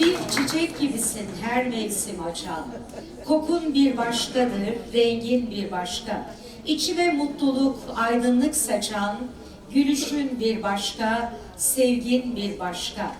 Bir çiçek gibisin her mevsim açan. Kokun bir başkadır, rengin bir başka. İçime mutluluk, aydınlık saçan, gülüşün bir başka, sevgin bir başka.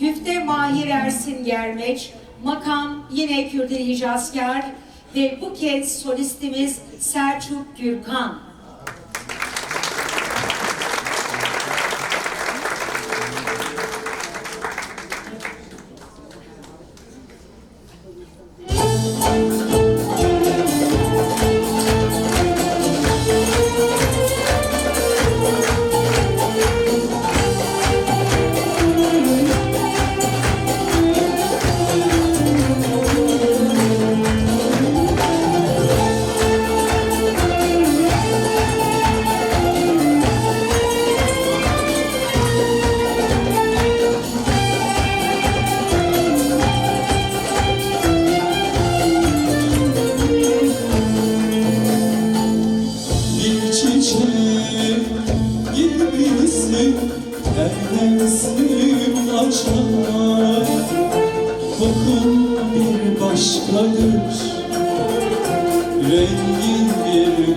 Güfte Mahir Ersin Germeç, makam yine Kürdili Hicazkar ve bu kez solistimiz Selçuk Gürkan. Mevsim açar Kokun bir başkadır Rengin bir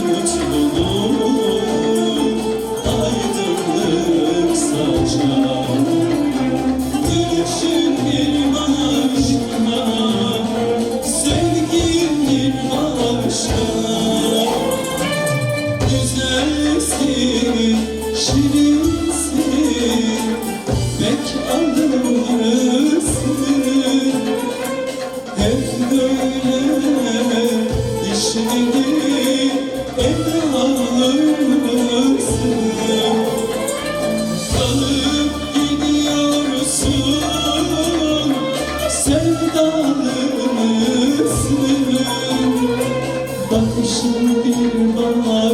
mutluluk Aydınlık saçar 我是你的。